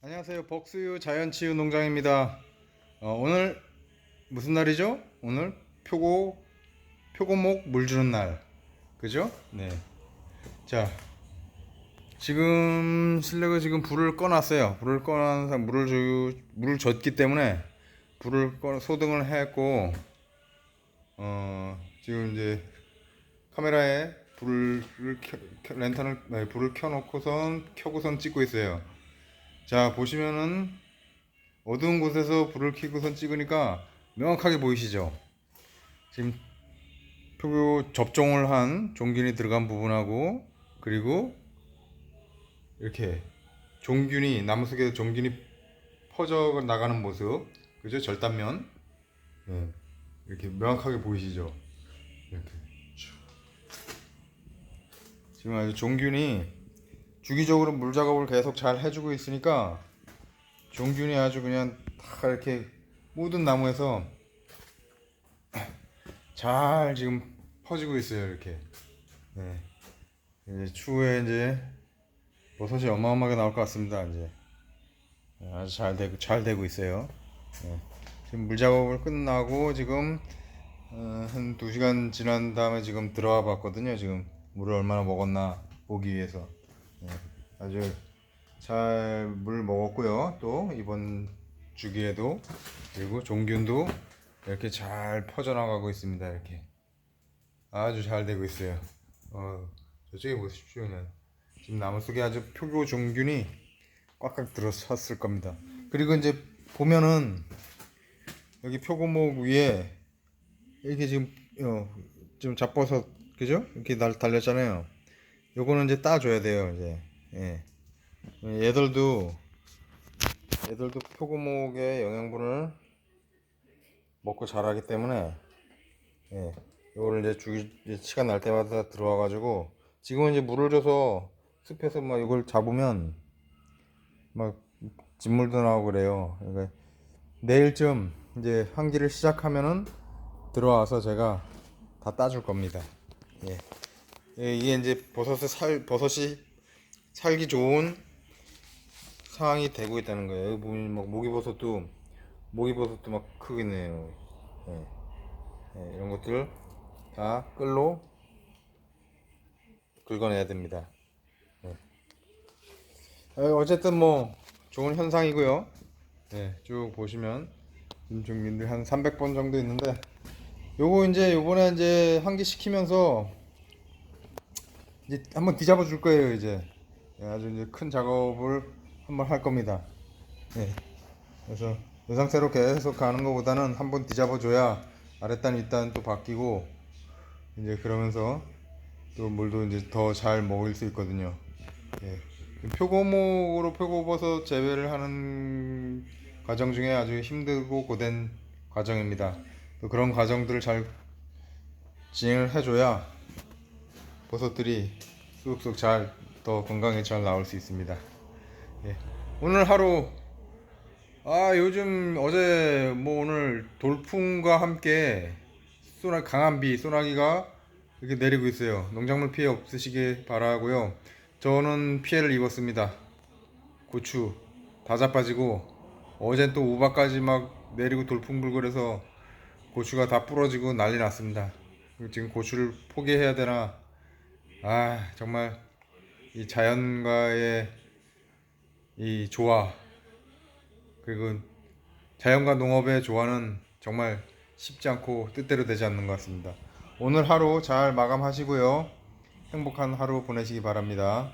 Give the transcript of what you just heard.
안녕하세요. 벅수유 자연치유 농장입니다. 어, 오늘 무슨 날이죠? 오늘 표고 표고목 물 주는 날. 그죠? 네. 자, 지금 실내가 지금 불을 꺼 놨어요. 불을 꺼놔서 물을 주 물을 줬기 때문에 불을 꺼 소등을 했고 어 지금 이제 카메라에 불을 켜, 켜- 랜턴을 네, 불을 켜놓고선 켜고선 찍고 있어요. 자 보시면은 어두운 곳에서 불을 켜고선 찍으니까 명확하게 보이시죠? 지금 표고 접종을 한 종균이 들어간 부분하고 그리고 이렇게 종균이 나무 속에 종균이 퍼져 나가는 모습 그죠 절단면 예, 이렇게 명확하게 보이시죠? 이렇게 쭉. 지금 아주 종균이 주기적으로 물 작업을 계속 잘 해주고 있으니까 종균이 아주 그냥 다 이렇게 모든 나무에서 잘 지금 퍼지고 있어요 이렇게. 네. 이제 추후에 이제 버섯이 어마어마하게 나올 것 같습니다 이제. 네, 아주 잘 되고 잘 되고 있어요. 네. 지금 물 작업을 끝나고 지금 어, 한 2시간 지난 다음에 지금 들어와 봤거든요 지금. 물을 얼마나 먹었나 보기 위해서. 네, 아주 잘 물 먹었고요. 또 이번 주기에도 그리고 종균도 이렇게 잘 퍼져나가고 있습니다. 이렇게 아주 잘 되고 있어요. 어, 저쪽에 보십시오. 지금 나무 속에 아주 표고 종균이 꽉꽉 들어섰을 겁니다. 그리고 이제 보면은 여기 표고목 위에 이렇게 지금 어, 좀 잡버섯 그죠? 이렇게 달, 달렸잖아요. 요거는 이제 따줘야 돼요. 이제 예. 얘들도 얘들도 표고목의 영양분을 먹고 자라기 때문에 예, 이거를 이제 주기 시간 날 때마다 들어와 가지고 지금은 이제 물을 줘서 숲에서 막 이걸 잡으면 막 진물도 나오고 그래요. 그러니까 내일쯤 이제 환기를 시작하면은 들어와서 제가 다 따줄 겁니다. 예. 예, 이게 이제 버섯을 살 버섯이 살기 좋은 상황이 되고 있다는 거예요. 보면 막 모기버섯도 모기버섯도 막 크겠네요. 예. 예, 이런 것들 다 끌로 긁어내야 됩니다. 예. 어, 어쨌든 뭐 좋은 현상이고요. 예, 쭉 보시면 임종민들 한 300번 정도 있는데 요거 이제 요번에 이제 환기 시키면서 이제 한번 뒤잡아 줄 거예요 이제 예, 아주 이제 큰 작업을 한번 할 겁니다. 예. 그래서 이 상태로 계속 가는 것보다는 한번 뒤잡아 줘야 아랫단 윗단 또 바뀌고 이제 그러면서 또 물도 이제 더 잘 먹을 수 있거든요. 예. 표고목으로 표고버섯 재배를 하는 과정 중에 아주 힘들고 고된 과정입니다. 또 그런 과정들을 잘 진행을 해줘야 버섯들이 쑥쑥 잘 더 건강히 잘 나올 수 있습니다. 예. 오늘 하루 아 요즘 어제 뭐 오늘 돌풍과 함께 소나 강한 비 소나기가 이렇게 내리고 있어요. 농작물 피해 없으시길 바라고요. 저는 피해를 입었습니다. 고추 다 자빠지고 어제 또 우박까지 막 내리고 돌풍 불고 그래서 고추가 다 부러지고 난리 났습니다. 지금 고추를 포기해야 되나? 아 정말 이 자연과의 이 조화 그리고 자연과 농업의 조화는 정말 쉽지 않고 뜻대로 되지 않는 것 같습니다. 오늘 하루 잘 마감하시고요. 행복한 하루 보내시기 바랍니다.